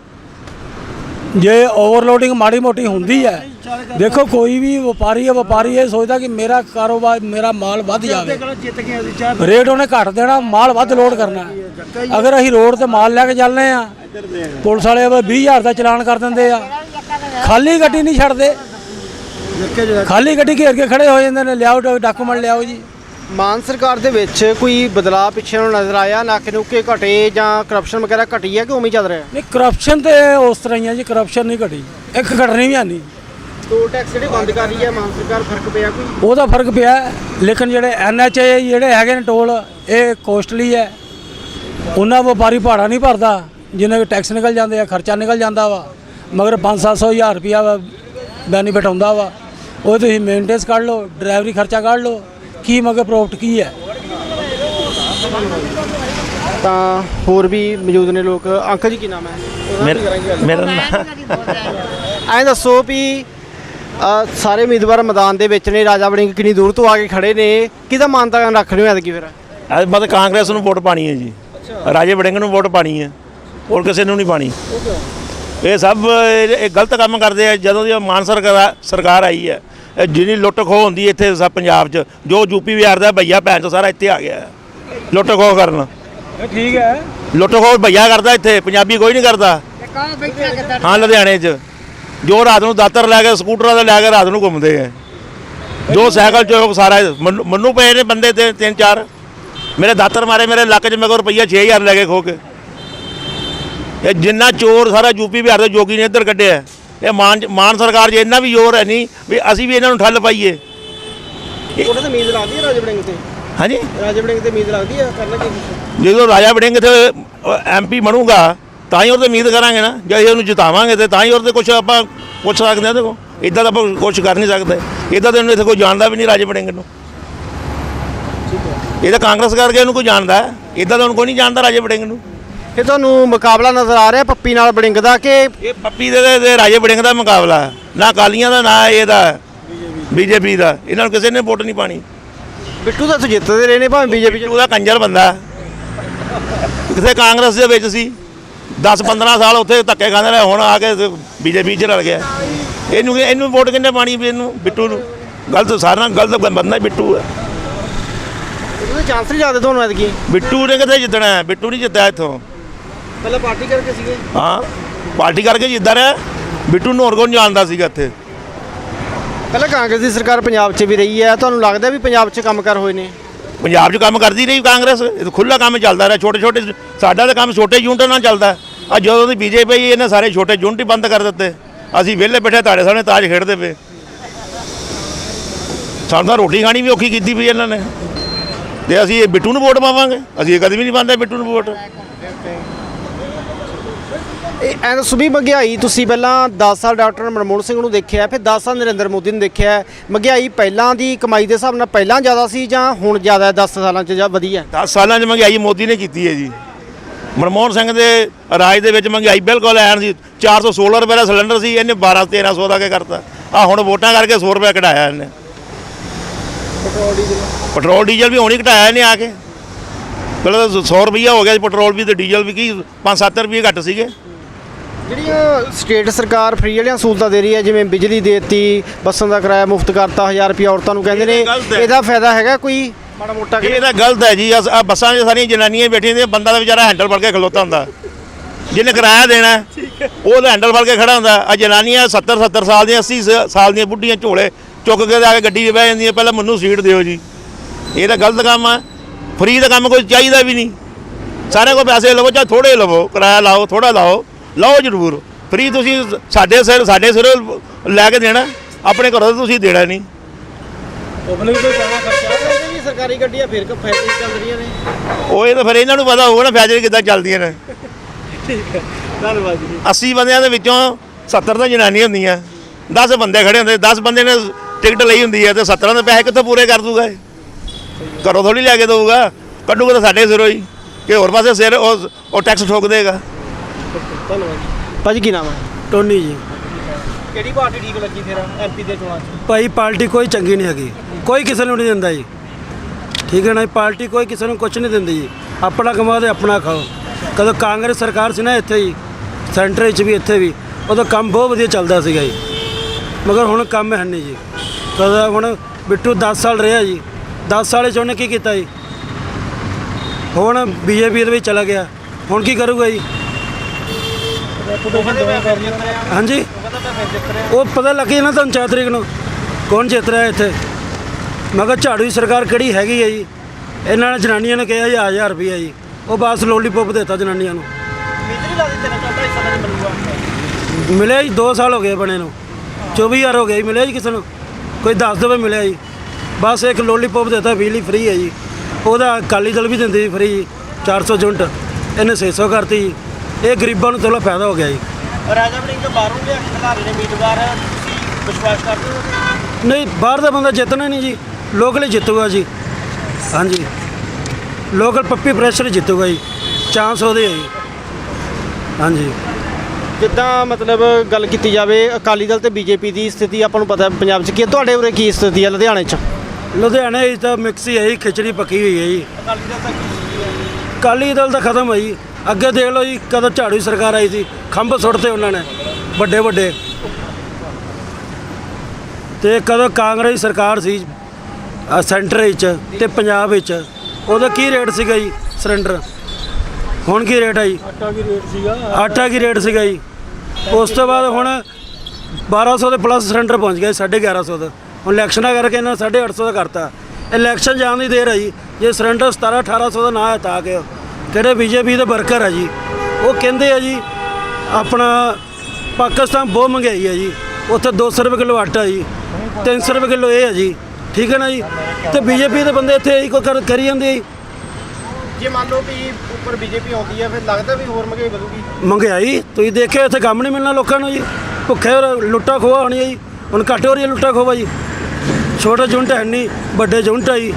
ਜੇ ਓਵਰਲੋਡਿੰਗ ਮਾੜੀ ਮੋਟੀ ਹੁੰਦੀ ਹੈ ਦੇਖੋ ਕੋਈ ਵੀ ਵਪਾਰੀ ਹੈ ਵਪਾਰੀ ਇਹ ਸੋਚਦਾ ਕਿ ਮੇਰਾ ਕਾਰੋਬਾਰ ਮੇਰਾ ਮਾਲ ਵੱਧ ਜਾਵੇ। ਰੇਟ ਉਹਨੇ ਘੱਟ ਦੇਣਾ ਮਾਲ ਵੱਧ ਲੋਡ ਕਰਨਾ। ਅਗਰ ਅਸੀਂ ਰੋਡ ਤੇ ਮਾਲ ਲੈ ਕੇ ਚੱਲਨੇ ਆ ਪੁਲਿਸ ਵਾਲੇ 20000 ਦਾ ਚਲਾਨ ਕਰ ਦਿੰਦੇ ਆ ਖਾਲੀ ਗੱਡੀ ਨਹੀਂ ਛੱਡਦੇ। ਖਾਲੀ ਗੱਡੀ ਘੇਰ ਕੇ ਖੜੇ ਹੋ ਜਾਂਦੇ ਨੇ ਲਿਆਓ ਡਾਕੂਮੈਂਟ ਲਿਆਓ ਜੀ। ਮਾਨ ਸਰਕਾਰ ਦੇ ਵਿੱਚ ਕੋਈ ਬਦਲਾਅ ਪਿੱਛੇ ਨੂੰ ਨਜ਼ਰ ਆਇਆ? ਨਾਕੇ ਨੁਕੇ ਘਟੇ ਜਾਂ ਕਰਪਸ਼ਨ ਵਗੈਰਾ ਘਟੀ ਹੈ ਕਿ ਉਵੇਂ ਹੀ ਚੱਲ ਰਿਹਾ? ਨਹੀਂ ਕਰਪਸ਼ਨ ਤੇ ਉਸ ਤਰ੍ਹਾਂ ਹੀ ਆ ਜੀ ਕਰਪਸ਼ਨ ਨਹੀਂ ਘਟੀ। ਇੱਕ ਘਟਣੀ ਵੀ ਨਹੀਂ। ਟੋਲ ਟੈਕਸ ਜਿਹੜੇ ਬੰਦ ਕਰ ਰਹੀ ਹੈ ਮਾਨ ਸਰਕਾਰ ਫ਼ਰਕ ਪਿਆ ਕੋਈ? ਉਹਦਾ ਫ਼ਰਕ ਪਿਆ ਹੈ, ਲੇਕਿਨ ਜਿਹੜੇ ਐਨਐਚਏ ਜਿਹੜੇ ਹੈਗੇ ਨੇ ਟੋਲ ਇਹ ਕੋਸਟਲੀ ਹੈ। ਉਹਨਾਂ ਵਪਾਰੀ ਭਾੜਾ ਨਹੀਂ ਭਰਦਾ ਜਿੰਨੇ ਵੀ ਟੈਕਸ ਨਿਕਲ ਜਾਂਦੇ ਆ ਖਰਚਾ ਨਿਕਲ ਜਾਂਦਾ ਵਾ। ਮਗਰ 5-700 ਹਜ਼ਾਰ ਰੁਪਿਆ ਬੈਨੀਫਿਟ ਆਉਂਦਾ ਵਾ। ਉਹ ਤੁਸੀਂ ਮੇਨਟੇਨੈਂਸ ਕੱਢ ਲਓ ਡਰਾਈਵਰੀ ਖਰਚਾ ਕੱਢ ਲਓ। ਕੀ ਮਗਰ ਪ੍ਰੋਫਿਟ ਕੀ ਹੈ? ਤਾਂ ਹੋਰ ਵੀ ਮੌਜੂਦ ਨੇ ਲੋਕ। ਅੰਕਲ ਜੀ ਕੀ ਨਾਮ ਹੈ? ਮੇਰਾ ਨਾਮ ਐਂ ਦੱਸੋ ਵੀ ਸਾਰੇ ਉਮੀਦਵਾਰ ਮੈਦਾਨ ਦੇ ਵਿੱਚ ਨੇ ਰਾਜਾ ਵੜਿੰਗ ਕਿੰਨੀ ਦੂਰ ਤੋਂ ਆ ਕੇ ਖੜੇ ਨੇ। ਕਿਹਦਾ ਮਾਨਤਾ ਰੱਖ ਰਹੇ ਹੋ ਐਤਕੀ ਫਿਰ? ਅੱਜ ਮਤਲਬ ਕਾਂਗਰਸ ਨੂੰ ਵੋਟ ਪਾਣੀ ਹੈ ਜੀ। ਰਾਜੇ ਵੜਿੰਗ ਨੂੰ ਵੋਟ ਪਾਣੀ ਹੈ। ਹੋਰ ਕਿਸੇ ਨੂੰ ਨਹੀਂ ਪਾਣੀ। ਇਹ ਸਭ ਇਹ ਗਲਤ ਕੰਮ ਕਰਦੇ ਆ। ਜਦੋਂ ਦੀ ਮਾਨ ਸਰਕਾਰ ਸਰਕਾਰ ਆਈ ਹੈ ਜਿੰਨੀ ਲੁੱਟ ਖੋਹ ਹੁੰਦੀ ਇੱਥੇ ਸਭ ਪੰਜਾਬ 'ਚ ਜੋ ਯੂਪੀ ਬਿਹਾਰ ਦਾ ਭਈਆ ਭੈਣ ਚੋ ਸਾਰਾ ਇੱਥੇ ਆ ਗਿਆ ਹੈ। ਲੁੱਟ ਖੋਹ ਕਰਨ। ਠੀਕ ਹੈ। ਲੁੱਟ ਖੋਹ ਭਈਆ ਕਰਦਾ ਇੱਥੇ ਪੰਜਾਬੀ ਕੋਈ ਨਹੀਂ ਕਰਦਾ। ਹਾਂ ਲੁਧਿਆਣੇ 'ਚ। ਜੋ ਰਾਤ ਨੂੰ ਦਾਤਰ ਲੈ ਕੇ ਸਕੂਟਰਾਂ ਤੇ ਲੈ ਕੇ ਰਾਤ ਨੂੰ ਘੁੰਮਦੇ ਆ। ਜੋ ਸਾਈਕਲ ਚੋਕ ਸਾਰਾ ਮੈਨੂੰ ਪਏ ਨੇ ਬੰਦੇ ਤੇ ਤਿੰਨ ਚਾਰ। ਮੇਰੇ ਦਾਤਰ ਮਾਰੇ ਮੇਰੇ ਲੱਕ 'ਚ ਮੇਰੇ ਕੋਲ ਰੁਪਈਆ 6000 ਲੈ ਕੇ ਖੋ ਕੇ। ਇਹ ਜਿੰਨਾ ਚੋਰ ਸਾਰਾ ਯੂਪੀ ਬਿਹਾਰ ਦੇ ਜੋਗੀ ਨੇ ਇੱਧਰ ਕੱਢਿਆ। ਇਹ ਮਾਨ ਮਾਨ ਸਰਕਾਰ 'ਚ ਇੰਨਾ ਵੀ ਜ਼ੋਰ ਹੈ ਨਹੀਂ ਵੀ ਅਸੀਂ ਵੀ ਇਹਨਾਂ ਨੂੰ ਠੱਲ ਪਾਈਏ। ਉਹਨਾਂ ਤੇ ਉਮੀਦ ਲੱਗਦੀ ਹੈ ਰਾਜਾ ਵੜਿੰਗ ਤੇ? ਹਾਂਜੀ? ਰਾਜਾ ਵੜਿੰਗ ਤੇ ਉਮੀਦ ਲੱਗਦੀ ਹੈ ਕਰਨਾ ਕੀ ਜਦੋਂ ਰਾਜਾ ਵੜਿੰਗ ਤੇ ਐਮਪੀ ਬਣੂਗਾ ਤਾਂ ਹੀ ਉਹਦੇ ਉਮੀਦ ਕਰਾਂਗੇ ਨਾ। ਜੇ ਉਹਨੂੰ ਜਿਤਾਵਾਂਗੇ ਤੇ ਤਾਂ ਹੀ ਉਹਦੇ ਕੁਝ ਆਪਾਂ ਪੁੱਛ ਸਕਦੇ ਹਾਂ। ਦੇਖੋ ਇਦਾਂ ਤਾਂ ਆਪਾਂ ਕੁਝ ਕਰ ਨਹੀਂ ਸਕਦੇ। ਇਦਾਂ ਤਾਂ ਉਹਨੂੰ ਇੱਥੇ ਕੋਈ ਜਾਣਦਾ ਵੀ ਨਹੀਂ ਰਾਜੇ ਵੜਿੰਗ ਨੂੰ। ਇਹ ਤਾਂ ਕਾਂਗਰਸ ਕਰਕੇ ਉਹਨੂੰ ਕੋਈ ਜਾਣਦਾ। ਇਦਾਂ ਤਾਂ ਉਹਨੂੰ ਕੋਈ ਨਹੀਂ ਜਾਣਦਾ ਰਾਜੇ ਵੜਿੰਗ ਨੂੰ। ਇਹ ਤੁਹਾਨੂੰ ਮੁਕਾਬਲਾ ਨਜ਼ਰ ਆ ਰਿਹਾ ਪੱਪੀ ਨਾਲ ਵੜਿੰਗ ਦਾ ਕਿ ਇਹ ਪੱਪੀ ਦੇ ਤੇ- ਰਾਜੇ ਵੜਿੰਗ ਦਾ ਮੁਕਾਬਲਾ ਹੈ। ਨਾ ਅਕਾਲੀਆਂ ਦਾ ਨਾ ਇਹਦਾ ਬੀਜੇਪੀ ਦਾ। ਇਹਨਾਂ ਨੂੰ ਕਿਸੇ ਨੇ ਵੋਟ ਨਹੀਂ ਪਾਣੀ। ਬਿੱਟੂ ਤਾਂ ਜਿੱਤਦੇ ਰਹੇ ਨੇ ਭਾਵੇਂ ਬੀਜੇਪੀ ਚ ਉਹਦਾ ਕੰਜਰ ਬੰਦਾ ਹੈ। ਕਿਤੇ ਕਾਂਗਰਸ ਦੇ ਵਿੱਚ ਸੀ? 10 15 ਸਾਲ ਉੱਥੇ ਧੱਕੇ ਖਾਂਦੇ ਰਹੇ ਹੁਣ ਆ ਕੇ ਬੀਜੇਪੀ ਚ ਰਲ ਗਿਆ। ਇਹਨੂੰ ਇਹਨੂੰ ਵੋਟ ਕਿੰਨੇ ਪਾਣੀ ਵੀ ਇਹਨੂੰ ਬਿੱਟੂ ਨੂੰ? ਗਲਤ ਸਾਰਾ ਗਲਤ ਬੰਦਾ ਹੀ ਬਿੱਟੂ ਹੈ। ਉਹਦੇ ਚਾਂਸ ਨਹੀਂ ਤੁਹਾਨੂੰ ਐਤਕੀ। ਬਿੱਟੂ ਨੇ ਕਿੱਥੇ ਜਿੱਤਣਾ ਹੈ? ਬਿੱਟੂ ਨਹੀਂ ਜਿੱਤਿਆ ਇੱਥੋਂ। ਪਹਿਲਾਂ ਪਾਰਟੀ ਕਰਕੇ ਸੀਗੇ ਹਾਂ ਪਾਰਟੀ ਕਰਕੇ ਜਿੱਦਾਂ ਰਿਹਾ। ਬਿੱਟੂ ਨੂੰ ਹੋਰ ਜਾਣਦਾ ਸੀਗਾ ਇੱਥੇ? ਪਹਿਲਾਂ ਕਾਂਗਰਸ ਦੀ ਸਰਕਾਰ ਪੰਜਾਬ 'ਚ ਵੀ ਰਹੀ ਹੈ। ਤੁਹਾਨੂੰ ਲੱਗਦਾ ਵੀ ਪੰਜਾਬ 'ਚ ਕੰਮ ਕਰ ਹੋਏ ਨੇ? ਪੰਜਾਬ 'ਚ ਕੰਮ ਕਰਦੀ ਰਹੀ ਕਾਂਗਰਸ। ਇਹ ਖੁੱਲਾ ਕੰਮ ਚੱਲਦਾ ਰਿਹਾ। ਛੋਟੇ ਛੋਟੇ ਸਾਡਾ ਤਾਂ ਕੰਮ ਛੋਟੇ ਯੂਨਿਟ ਨਾਲ ਚੱਲਦਾ। ਆ ਜਦੋਂ ਦੀ ਬੀਜੇਪੀ ਆਈ ਇਹਨੇ ਸਾਰੇ ਛੋਟੇ ਯੂਨਿਟ ਹੀ ਬੰਦ ਕਰ ਦਿੱਤੇ। ਅਸੀਂ ਵਿਹਲੇ ਬੈਠੇ ਤੁਹਾਡੇ ਸਾਹਮਣੇ ਤਾਜ ਖੇਡਦੇ ਪਏ। ਸਾਨੂੰ ਤਾਂ ਰੋਟੀ ਖਾਣੀ ਵੀ ਔਖੀ ਕੀਤੀ ਪਈ ਇਹਨਾਂ ਨੇ। ਤੇ ਅਸੀਂ ਇਹ ਬਿੱਟੂ ਨੂੰ ਵੋਟ ਪਾਵਾਂਗੇ। ਅਸੀਂ ਇਹ ਕਦੇ ਵੀ ਨਹੀਂ ਪਾਉਂਦੇ ਬਿੱਟੂ ਨੂੰ ਵੋਟ। ਇਹ ਐਂ ਦੱਸੋ ਵੀ ਮਹਿੰਗਾਈ ਤੁਸੀਂ ਪਹਿਲਾਂ 10 ਸਾਲ ਡਾਕਟਰ ਮਨਮੋਹਨ ਸਿੰਘ ਨੂੰ ਦੇਖਿਆ ਫਿਰ 10 ਸਾਲ ਨਰਿੰਦਰ ਮੋਦੀ ਨੂੰ ਦੇਖਿਆ ਮਹਿੰਗਾਈ ਪਹਿਲਾਂ ਦੀ ਕਮਾਈ ਦੇ ਹਿਸਾਬ ਨਾਲ ਪਹਿਲਾਂ ਜ਼ਿਆਦਾ ਸੀ ਜਾਂ ਹੁਣ ਜ਼ਿਆਦਾ ਹੈ 10 ਸਾਲਾਂ 'ਚ ਜਾਂ ਵਧੀਆ 10 ਸਾਲਾਂ 'ਚ ਮਹਿੰਗਾਈ ਮੋਦੀ ਨੇ ਕੀਤੀ ਹੈ ਜੀ। ਮਨਮੋਹਨ ਸਿੰਘ ਦੇ ਰਾਜ ਦੇ ਵਿੱਚ ਮਹਿੰਗਾਈ ਬਿਲਕੁਲ ਐਨ ਸੀ 416 ਰੁਪਏ ਦਾ ਸਿਲੰਡਰ ਸੀ ਇਹਨੇ 12 1300 ਦਾ ਕੇ ਕਰਤਾ। ਆ ਹੁਣ ਵੋਟਾਂ ਕਰਕੇ 100 ਰੁਪਏ ਘਟਾਇਆ ਇਹਨੇ। Petrol diesel. ਵੀ ਹੁਣ ਹੀ ਘਟਾਇਆ ਇਹਨੇ ਆ ਕੇ। ਪਹਿਲਾਂ ਤਾਂ 100 ਰੁਪਈਆ ਹੋ ਗਿਆ ਪੈਟਰੋਲ ਵੀ ਤੇ ਡੀਜ਼ਲ ਵੀ ਕੀ 5-7 ਰੁਪਏ ਘੱਟ ਸੀਗੇ। ਜਿਹੜੀਆਂ ਸਟੇਟ ਸਰਕਾਰ ਫ੍ਰੀ ਵਾਲੀਆਂ ਸਹੂਲਤਾਂ ਦੇ ਰਹੀ ਹੈ ਜਿਵੇਂ ਬਿਜਲੀ ਦੇਤੀ ਬੱਸਾਂ ਦਾ ਕਿਰਾਇਆ ਮੁਫਤ ਕਰਤਾ 1000 ਰੁਪਏ ਔਰਤਾਂ ਨੂੰ ਕਹਿੰਦੇ ਨੇ ਗਲਤ ਹੈ। ਇਹਦਾ ਫਾਇਦਾ ਹੈਗਾ ਕੋਈ ਮਾੜਾ ਮੋਟਾ ਕਿ ਇਹ ਤਾਂ ਗਲਤ ਹੈ ਜੀ ਆ ਬੱਸਾਂ 'ਚ ਸਾਰੀਆਂ ਜਨਾਨੀਆਂ ਬੈਠੀਆਂ ਨੇ ਬੰਦਾ ਤਾਂ ਵਿਚਾਰਾ ਹੈਂਡਲ ਫੜ ਕੇ ਖਲੋਤਾ ਹੁੰਦਾ। ਜਿਹਨੇ ਕਿਰਾਇਆ ਦੇਣਾ ਹੈ, ਉਹ ਤਾਂ ਹੈਂਡਲ ਫੜ ਕੇ ਖੜਾ ਹੁੰਦਾ। ਆ ਜਨਾਨੀਆਂ 70 70 ਸਾਲ ਦੀਆਂ 80 ਸ- ਸਾਲ ਦੀਆਂ ਬੁੱਢੀਆਂ ਝੋਲੇ ਚੁੱਕ ਕੇ ਆ ਕੇ ਗੱਡੀ 'ਚ ਬਹਿ ਜਾਂਦੀਆਂ ਪਹਿਲਾਂ ਮੈਨੂੰ ਸੀਟ ਦਿਓ ਜੀ। ਇਹ ਤਾਂ ਗਲਤ ਕੰਮ ਆ। ਫ੍ਰੀ ਦਾ ਕੰਮ ਕੋਈ ਚਾਹੀਦਾ ਵੀ ਨਹੀਂ। ਸਾਰੇ ਕੋਲ ਪੈਸੇ ਲਵੋ ਚਾਹੇ ਥੋੜੇ ਲਵੋ ਕਿਰਾਇਆ ਲਾਓ ਥੋੜਾ ਲਾਓ। ਲਾਓ ਜ਼ਰੂਰ। ਫ੍ਰੀ ਤੁਸੀਂ ਸਾਡੇ ਸਿਰ ਸਾਡੇ ਸਿਰ ਲੈ ਕੇ ਦੇਣਾ। ਆਪਣੇ ਘਰੋਂ ਤਾਂ ਤੁਸੀਂ ਦੇਣਾ ਨਹੀਂ। ਵੀ ਸਰਕਾਰੀ ਗੱਡੀਆਂ ਫਿਰ ਕ ਫਾਇਦੇ ਚੱਲ ਰਹੀਆਂ ਨੇ? ਉਹ ਇਹ ਤਾਂ ਫਿਰ ਇਹਨਾਂ ਨੂੰ ਪਤਾ ਹੋਊਗਾ ਨਾ ਫੈਜਰ ਕਿੱਦਾਂ ਚੱਲਦੀਆਂ ਨੇ। ਧੰਨਵਾਦ ਜੀ। 80 ਬੰਦਿਆਂ ਦੇ ਵਿੱਚੋਂ 70 ਤਾਂ ਜਨਾਨੀਆਂ ਹੁੰਦੀਆਂ। 10 ਬੰਦੇ ਖੜੇ ਹੁੰਦੇ 10 ਬੰਦੇ ਨੇ ਟਿਕਟ ਲਈ ਹੁੰਦੀ ਹੈ ਤੇ 17 ਦੇ ਪੈਸੇ ਕਿੱਥੋਂ ਪੂਰੇ ਕਰ ਦੂਗਾ ਇਹ? ਘਰੋਂ ਥੋੜੀ ਲੈ ਕੇ ਦਊਗਾ। ਕੱਢੂਗਾ ਤਾਂ ਸਾਡੇ ਸਿਰੋਂ ਹੀ। ਕਿ ਹੋਰ ਪਾਸੇ ਸਿਰ ਉਹ ਟੈਕਸ ਠੋਕ ਦੇਗਾ। ਧੰਨਵਾਦ ਜੀ। ਭਾਜੀ ਕੀ ਨਾਮ ਹੈ? ਟੋਨੀ ਜੀ। ਕਿਹੜੀ ਪਾਰਟੀ ਠੀਕ ਲੱਗੀ ਫਿਰ ਐਮਪੀ ਦੇ ਚੋਣਾਂ 'ਚ? ਭਾਈ ਪਾਰਟੀ ਕੋਈ ਚੰਗੀ ਨਹੀਂ ਹੈਗੀ। ਕੋਈ ਕਿਸੇ ਨੂੰ ਨਹੀਂ ਦਿੰਦਾ ਜੀ। ਠੀਕ ਹੈ ਨਾ ਜੀ, ਪਾਰਟੀ ਕੋਈ ਕਿਸੇ ਨੂੰ ਕੁਝ ਨਹੀਂ ਦਿੰਦੀ ਜੀ। ਆਪਣਾ ਕਮਾਓ ਤੇ ਆਪਣਾ ਖਾਓ। ਕਦੋਂ ਕਾਂਗਰਸ ਸਰਕਾਰ ਸੀ ਨਾ ਇੱਥੇ ਹੀ ਸੈਂਟਰ ਵਿੱਚ ਵੀ ਇੱਥੇ ਵੀ ਉਦੋਂ ਕੰਮ ਬਹੁਤ ਵਧੀਆ ਚੱਲਦਾ ਸੀਗਾ ਜੀ। ਮਗਰ ਹੁਣ ਕੰਮ ਹੈ ਨਹੀਂ ਜੀ। ਕਦੋਂ ਹੁਣ ਬਿੱਟੂ 10 ਸਾਲ ਰਿਹਾ ਜੀ। 10 ਸਾਲ 'ਚ ਉਹਨੇ ਕੀ ਕੀਤਾ ਜੀ? ਹੁਣ ਬੀਜੇਪੀ ਦੇ ਵਿੱਚ ਚਲਾ ਗਿਆ। ਹੁਣ ਕੀ ਕਰੂਗਾ ਜੀ? ਹਾਂਜੀ। ਉਹ ਪਤਾ ਲੱਗ ਜਾਣਾ ਤੁਹਾਨੂੰ 4 ਤਰੀਕ ਨੂੰ। ਕੌਣ ਜਿੱਤ ਰਿਹਾ ਇੱਥੇ? ਮੈਂ ਕਿਹਾ ਝਾੜੂ ਦੀ ਸਰਕਾਰ ਕਿਹੜੀ ਹੈਗੀ ਹੈ ਜੀ? ਇਹਨਾਂ ਨੇ ਜਨਾਨੀਆਂ ਨੇ ਕਿਹਾ ਜੀ 1000 ਰੁਪਈਆ ਜੀ। ਉਹ ਬਸ ਲੋਲੀਪੌਪ ਦਿੱਤਾ ਜਨਾਨੀਆਂ ਨੂੰ। ਨਾ ਮਿਲਿਆ ਜੀ 2 ਸਾਲ ਹੋ ਗਏ ਬਣੇ ਨੂੰ। 24000 ਹੋ ਗਿਆ ਜੀ ਮਿਲਿਆ ਜੀ ਕਿਸੇ ਨੂੰ? ਕੋਈ ਦੱਸ ਦੇਵੇ ਮਿਲਿਆ ਜੀ। ਬਸ ਇੱਕ ਲੋਲੀਪੌਪ ਦਿੱਤਾ ਬਿਜਲੀ ਫ੍ਰੀ ਹੈ ਜੀ। ਉਹਦਾ ਅਕਾਲੀ ਦਲ ਵੀ ਦਿੰਦੀ ਸੀ ਫ੍ਰੀ ਜੀ 400 ਯੂਨਿਟ। ਇਹਨੇ 600 ਕਰਤੀ ਜੀ। ਇਹ ਗਰੀਬਾਂ ਨੂੰ ਥੋੜਾ ਫਾਇਦਾ ਹੋ ਗਿਆ ਜੀ। ਰਾਜਾ ਵੜਿੰਗ ਬਾਹਰੋਂ ਲਿਆ ਕੇ ਖਿਲਾ ਰਹੇ ਨੇ ਉਮੀਦਵਾਰ ਤੁਸੀਂ ਵਿਸ਼ਵਾਸ ਕਰਦੇ ਹੋ? ਨਹੀਂ ਬਾਹਰ ਦਾ ਬੰਦਾ ਜਿੱਤਣਾ ਨਹੀਂ ਜੀ। ਲੋਕਲ ਹੀ ਜਿੱਤੂਗਾ ਜੀ। ਹਾਂਜੀ। ਲੋਕਲ ਪੱਪੀ ਪ੍ਰੈਸ਼ਰ ਜਿੱਤੂਗਾ ਜੀ। ਚਾਂਸ ਉਹਦੇ ਹੈ ਜੀ। ਹਾਂਜੀ। ਜਿੱਦਾਂ ਮਤਲਬ ਗੱਲ ਕੀਤੀ ਜਾਵੇ ਅਕਾਲੀ ਦਲ ਤੇ ਬੀਜੇਪੀ ਦੀ ਸਥਿਤੀ ਆਪਾਂ ਨੂੰ ਪਤਾ ਹੈ ਪੰਜਾਬ 'ਚ ਕੀ ਹੈ। ਤੁਹਾਡੇ ਉਰੇ ਕੀ ਸਥਿਤੀ ਹੈ ਲੁਧਿਆਣੇ 'ਚ? ਲੁਧਿਆਣੇ ਵਿੱਚ ਤਾਂ ਮਿਕਸ ਹੀ ਹੈ ਜੀ ਖਿਚੜੀ ਪੱਕੀ ਹੋਈ ਹੈ ਜੀ। ਅਕਾਲੀ ਦਲ ਤਾਂ ਅਕਾਲੀ ਦਲ ਤਾਂ ਖਤਮ ਹੈ ਜੀ ਅੱਗੇ ਦੇਖ ਲਓ ਜੀ ਕਦੋਂ ਝਾੜੂ ਦੀ ਸਰਕਾਰ ਆਈ ਸੀ ਖੰਭ ਸੁੱਟਦੇ ਉਹਨਾਂ ਨੇ ਵੱਡੇ ਵੱਡੇ। ਤੇ ਕਦੋਂ ਕਾਂਗਰਸ ਦੀ ਸਰਕਾਰ ਸੀ ਸੈਂਟਰ ਵਿੱਚ ਤੇ ਪੰਜਾਬ ਵਿੱਚ ਉਹਦਾ ਕੀ ਰੇਟ ਸੀਗਾ ਜੀ ਸਿਲੰਡਰ? ਹੁਣ ਕੀ ਰੇਟ ਹੈ ਜੀ? ਆਟਾ ਕੀ ਰੇਟ ਸੀਗਾ? ਆਟਾ ਕੀ ਰੇਟ ਸੀਗਾ ਜੀ? ਉਸ ਤੋਂ ਬਾਅਦ ਹੁਣ 1200 ਦੇ ਪਲੱਸ ਸਿਲੰਡਰ ਪਹੁੰਚ ਗਿਆ 1150 ਦਾ। ਹੁਣ ਇਲੈਕਸ਼ਨਾਂ ਕਰਕੇ ਇਹਨਾਂ 850 ਦਾ ਕਰਤਾ। ਇਲੈਕਸ਼ਨ ਜਾਣ ਦੀ ਦੇਰ ਹੈ ਜੀ। ਜੇ ਸਿਲੰਡਰ 17 1800 ਦਾ ਨਾ ਹੈ ਤਾਂ ਕਿ ਕਿਹੜੇ ਬੀਜੇਪੀ ਦੇ ਵਰਕਰ ਹੈ ਜੀ। ਉਹ ਕਹਿੰਦੇ ਆ ਜੀ ਆਪਣਾ ਪਾਕਿਸਤਾਨ ਬਹੁਤ ਮਹਿੰਗਾਈ ਹੈ ਜੀ। ਉੱਥੇ 200 ਰੁਪਏ ਕਿਲੋ ਆਟਾ ਜੀ 300 ਰੁਪਏ ਕਿਲੋ ਇਹ ਹੈ ਜੀ। ਠੀਕ ਹੈ ਨਾ ਜੀ? ਤੇ ਬੀਜੇਪੀ ਦੇ ਬੰਦੇ ਇੱਥੇ ਇਹੀ ਕੋ ਕਰ ਜਾਂਦੇ ਜੀ। ਜੇ ਮੰਨ ਲਓ ਵੀ ਉੱਪਰ ਬੀਜੇਪੀ ਆਉਂਦੀ ਹੈ ਫਿਰ ਲੱਗਦਾ ਵੀ ਹੋਰ ਮਹਿੰਗਾਈ ਵਧੂਗੀ? ਮਹਿੰਗਾਈ? ਤੁਸੀਂ ਦੇਖਿਆ ਇੱਥੇ ਕੰਮ ਨਹੀਂ ਮਿਲਣਾ ਲੋਕਾਂ ਨੂੰ ਜੀ। ਭੁੱਖੇ ਲੁੱਟਾ ਖੋਆ ਹੋਣੀ ਹੈ ਜੀ। ਹੁਣ ਘੱਟ ਹੋ ਰਹੀ ਹੈ ਲੁੱਟਾ ਖੋਆ ਜੀ। ਛੋਟੇ ਯੂਨਿਟ ਹੈ ਨਹੀਂ ਵੱਡੇ ਯੂਨਿਟ ਹੈ ਜੀ।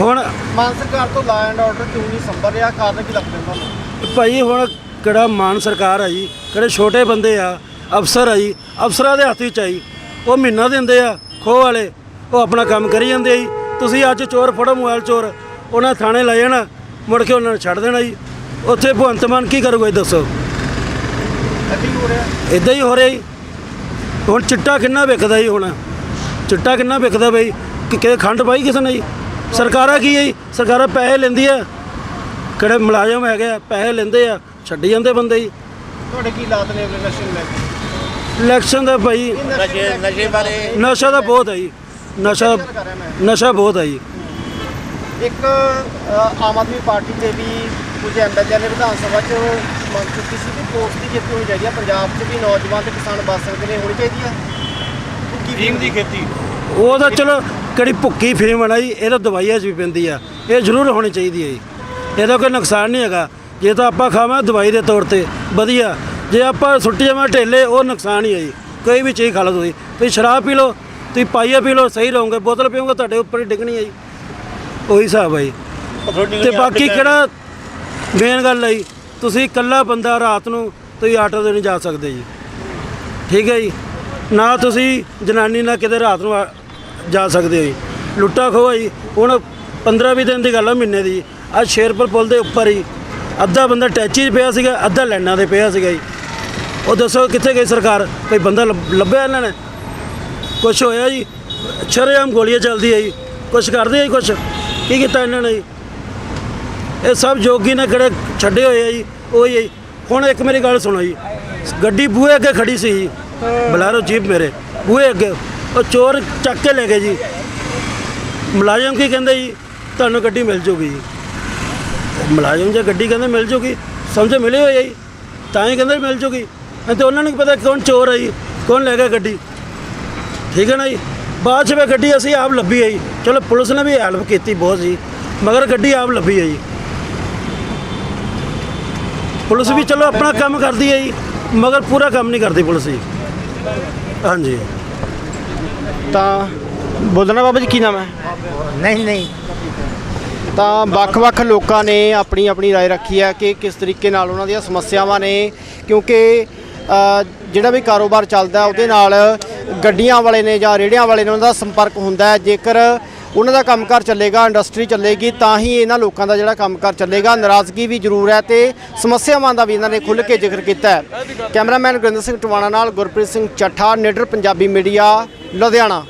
ਹੁਣ ਮਾਨ ਸਰਕਾਰ ਤੋਂ ਲਾ ਐਂਡ ਆਰਡਰ ਕਿਉਂ ਨਹੀਂ ਸੰਭਰ ਰਿਹਾ? ਕਾਰਨ ਕੀ ਲੱਗਦਾ ਤੁਹਾਨੂੰ? ਭਾਈ ਹੁਣ ਕਿਹੜਾ ਮਾਨ ਸਰਕਾਰ ਆ ਜੀ ਕਿਹੜੇ ਛੋਟੇ ਬੰਦੇ ਆ ਅਫਸਰ ਆ ਜੀ ਅਫਸਰਾਂ ਦੇ ਹੱਥ ਵਿੱਚ ਆ ਜੀ। ਉਹ ਮਹੀਨਾ ਦਿੰਦੇ ਆ ਖੋਹ ਵਾਲੇ ਉਹ ਆਪਣਾ ਕੰਮ ਕਰੀ ਜਾਂਦੇ ਆ ਜੀ। ਤੁਸੀਂ ਅੱਜ ਚੋਰ ਫੜੋ ਮੋਬਾਈਲ ਚੋਰ ਉਹਨਾਂ ਥਾਣੇ ਲੈ ਜਾਣਾ ਮੁੜ ਕੇ ਉਹਨਾਂ ਨੂੰ ਛੱਡ ਦੇਣਾ ਜੀ। ਉੱਥੇ ਭਗਵੰਤ ਮਾਨ ਕੀ ਕਰੂਗਾ ਜੀ ਦੱਸੋ? ਅੱਧੀ ਹੋ ਰਿਹਾ। ਇਦਾਂ ਹੀ ਹੋ ਰਿਹਾ ਜੀ। ਹੁਣ ਚਿੱਟਾ ਕਿੰਨਾ ਵਿਕਦਾ ਜੀ ਹੁਣ? ਚਿੱਟਾ ਕਿੰਨਾ ਵਿਕਦਾ ਬਈ? ਕਿ ਕਿ ਖੰਡ ਪਾਈ ਕਿਸੇ ਨੇ ਜੀ? ਸਰਕਾਰਾਂ ਕੀ ਹੈ ਜੀ? ਸਰਕਾਰਾਂ ਪੈਸੇ ਲੈਂਦੀ ਆ। ਕਿਹੜੇ ਮੁਲਾਜ਼ਮ ਹੈਗੇ ਆ ਪੈਸੇ ਲੈਂਦੇ ਆ ਛੱਡੀ ਜਾਂਦੇ ਬੰਦੇ ਜੀ। ਤੁਹਾਡੇ ਕੀ ਲਾਤ ਨੇ ਇਲੈਕਸ਼ਨ ਲੈ ਇਲੈਕਸ਼ਨ ਦਾ ਭਾਈ ਨਸ਼ੇ ਨਸ਼ੇ ਬਾਰੇ ਨਸ਼ਾ ਤਾਂ ਬਹੁਤ ਹੈ ਜੀ। ਨਸ਼ਾ ਨਸ਼ਾ ਬਹੁਤ ਹੈ ਜੀ। ਇੱਕ ਆਮ ਆਦਮੀ ਪਾਰਟੀ ਦੇ ਵੀ ਕੁਝ ਐਮਐਲਏ ਨੇ ਵਿਧਾਨ ਸਭਾ 'ਚ ਮੰਗ ਕੀਤੀ ਸੀ ਕਿ ਪੋਸਟ ਦੀ ਜਿੱਤ ਹੋਣੀ ਚਾਹੀਦੀ ਪੰਜਾਬ 'ਚ ਵੀ ਨੌਜਵਾਨ ਤੇ ਕਿਸਾਨ ਬਚ ਸਕਦੇ ਨੇ ਹੋਣੀ ਚਾਹੀਦੀ ਹੈ ਫੀਮ ਦੀ ਖੇਤੀ? ਉਹ ਤਾਂ ਚਲੋ ਕਿਹੜੀ ਭੁੱਕੀ ਫੀਮ ਹੈ ਨਾ ਜੀ ਇਹ ਤਾਂ ਦਵਾਈਆਂ 'ਚ ਵੀ ਪੈਂਦੀ ਆ। ਇਹ ਜ਼ਰੂਰ ਹੋਣੀ ਚਾਹੀਦੀ ਹੈ ਜੀ। ਇਹਦਾ ਕੋਈ ਨੁਕਸਾਨ ਨਹੀਂ ਹੈਗਾ। ਜੇ ਤਾਂ ਆਪਾਂ ਖਾਵਾਂ ਦਵਾਈ ਦੇ ਤੌਰ ਤੇ ਵਧੀਆ। ਜੇ ਆਪਾਂ ਸੁੱਟੀ ਜਾਵਾਂ ਢੇਲੇ ਉਹ ਨੁਕਸਾਨ ਹੀ ਹੈ ਜੀ। ਕੋਈ ਵੀ ਚੀਜ਼ ਖਾ ਲਓ ਤੁਸੀਂ। ਤੁਸੀਂ ਸ਼ਰਾਬ ਪੀ ਲਓ ਤੁਸੀਂ ਪਾਈਆ ਪੀ ਲਓ ਸਹੀ ਰਹੋਗੇ। ਬੋਤਲ ਪੀਓਗੇ ਤੁਹਾਡੇ ਉੱਪਰ ਹੀ ਡਿੱਗਣੀ ਹੈ ਜੀ। ਉਹੀ ਹਿਸਾਬ ਹੈ ਜੀ। ਤੇ ਬਾਕੀ ਕਿਹੜਾ ਮੇਨ ਗੱਲ ਹੈ ਜੀ ਤੁਸੀਂ ਇਕੱਲਾ ਬੰਦਾ ਰਾਤ ਨੂੰ ਤੁਸੀਂ ਆਟੋ ਤੇ ਨਹੀਂ ਜਾ ਸਕਦੇ ਜੀ। ਠੀਕ ਹੈ ਜੀ। ਨਾ ਤੁਸੀਂ ਜਨਾਨੀ ਨਾਲ ਕਿਤੇ ਰਾਤ ਨੂੰ ਆ- ਜਾ ਸਕਦੇ ਹੋ ਜੀ। ਲੁੱਟਾ ਖੋਆ ਜੀ। ਹੁਣ 15 20 ਦਿਨ ਦੀ ਗੱਲ ਆ ਮਹੀਨੇ ਦੀ। ਅੱਜ ਸ਼ੇਰਪੁਰ ਪੁਲ ਦੇ ਉੱਪਰ ਹੀ ਅੱਧਾ ਬੰਦਾ ਟੈਚੀ 'ਚ ਪਿਆ ਸੀਗਾ, ਅੱਧਾ ਲੈਣਾ ਦੇ ਪਿਆ ਸੀਗਾ ਜੀ। ਉਹ ਦੱਸੋ ਕਿੱਥੇ ਗਈ ਸਰਕਾਰ? ਕੋਈ ਬੰਦਾ ਲੱਭ- ਲੱਭਿਆ ਇਹਨਾਂ ਨੇ? ਕੁਛ ਹੋਇਆ ਜੀ? ਸ਼ਰੇਆਮ ਗੋਲੀਆਂ ਚੱਲਦੀ ਹੈ ਜੀ। ਕੁਛ ਕਰਦੇ ਆ ਜੀ ਕੁਛ? ਕੀ ਕੀਤਾ ਇਹਨਾਂ ਨੇ ਜੀ? ਇਹ ਸਭ ਜੋਗੀ ਨੇ ਕਿਹੜੇ ਛੱਡੇ ਹੋਏ ਆ ਜੀ? ਉਹ ਹੀ ਹੈ ਜੀ। ਹੁਣ ਇੱਕ ਮੇਰੀ ਗੱਲ ਸੁਣੋ ਜੀ। ਗੱਡੀ ਬੂਹੇ ਅੱਗੇ ਖੜੀ ਸੀ ਜੀ। ਬਲਾਰੋ ਜੀਪ ਮੇਰੇ। ਬੂਹੇ ਅੱਗੇ, ਉਹ ਚੋਰ ਚੱਕ ਕੇ ਲੈ ਗਏ ਜੀ। ਮੁਲਾਜ਼ਮ ਕੀ ਕਹਿੰਦੇ ਜੀ? ਤੁਹਾਨੂੰ ਗੱਡੀ ਮਿਲ ਜੂਗੀ ਜੀ। ਮੁਲਾਜ਼ਮ ਜੇ ਗੱਡੀ ਕਹਿੰਦੇ ਮਿਲ ਜੂਗੀ, ਸਮਝੋ ਮਿਲੇ ਹੋਏ ਆ ਜੀ। ਤਾਂ ਹੀ ਕਹਿੰਦੇ ਮਿਲ ਜੂਗੀ। ਤੇ ਉਹਨਾਂ ਨੂੰ ਪਤਾ ਕੌਣ ਚੋਰ ਹੈ ਜੀ, ਕੌਣ ਲੈ ਗਿਆ ਗੱਡੀ। ਠੀਕ ਹੈ ਨਾ ਜੀ? ਬਾਅਦ ਚ ਵੀ ਗੱਡੀ ਅਸੀਂ ਆਪ ਲੱਭੀ ਹੈ ਜੀ। ਚਲੋ ਪੁਲਿਸ ਨੇ ਵੀ ਹੈਲਪ ਕੀਤੀ ਬਹੁਤ ਜੀ, ਮਗਰ ਗੱਡੀ ਆਪ ਲੱਭੀ ਹੈ ਜੀ। ਪੁਲਿਸ ਵੀ ਚਲੋ ਆਪਣਾ ਕੰਮ ਕਰਦੀ ਹੈ ਜੀ, ਮਗਰ ਪੂਰਾ ਕੰਮ ਨਹੀਂ ਕਰਦੀ ਪੁਲਿਸ ਜੀ। ਹਾਂਜੀ ਤਾਂ ਬੋਲਣਾ ਬਾਬਾ ਜੀ ਕੀ ਨਾਮ ਹੈ ਨਹੀਂ ਨਹੀਂ ਤਾਂ ਵੱਖ-ਵੱਖ ਲੋਕਾਂ ਨੇ ਆਪਣੀ ਆਪਣੀ رائے ਰੱਖੀ ਹੈ ਕਿ ਕਿਸ ਤਰੀਕੇ ਨਾਲ ਉਹਨਾਂ ਦੀਆਂ ਸਮੱਸਿਆਵਾਂ ਨੇ ਕਿਉਂਕਿ ਅ, ਜਿਹੜਾ ਵੀ ਕਾਰੋਬਾਰ ਚੱਲਦਾ ਉਹਦੇ ਨਾਲ ਗੱਡੀਆਂ ਵਾਲੇ ਨੇ ਜਾਂ ਰੇੜਿਆਂ ਵਾਲੇ ਨੇ ਉਹਨਾਂ ਦਾ ਸੰਪਰਕ ਹੁੰਦਾ ਹੈ ਜੇਕਰ ਉਹਨਾਂ ਦਾ ਕੰਮਕਾਰ ਚੱਲੇਗਾ ਇੰਡਸਟਰੀ ਚੱਲੇਗੀ, ਤਾਂ ਹੀ ਇਹਨਾਂ ਲੋਕਾਂ ਦਾ ਜਿਹੜਾ ਕੰਮਕਾਰ ਚੱਲੇਗਾ। ਨਾਰਾਜ਼ਗੀ ਵੀ ਜ਼ਰੂਰ ਹੈ ਤੇ ਸਮੱਸਿਆਵਾਂ ਦਾ ਵੀ ਇਹਨਾਂ ਨੇ ਖੁੱਲ੍ਹ ਕੇ ਜ਼ਿਕਰ ਕੀਤਾ ਹੈ। ਕੈਮਰਾਮੈਨ ਗੁਰਿੰਦਰ ਸਿੰਘ ਟਵਾਣਾ ਨਾਲ ਗੁਰਪ੍ਰੀਤ ਸਿੰਘ ਚੱਠਾ, ਨਿਡਰ ਪੰਜਾਬੀ ਮੀਡੀਆ, ਲੁਧਿਆਣਾ।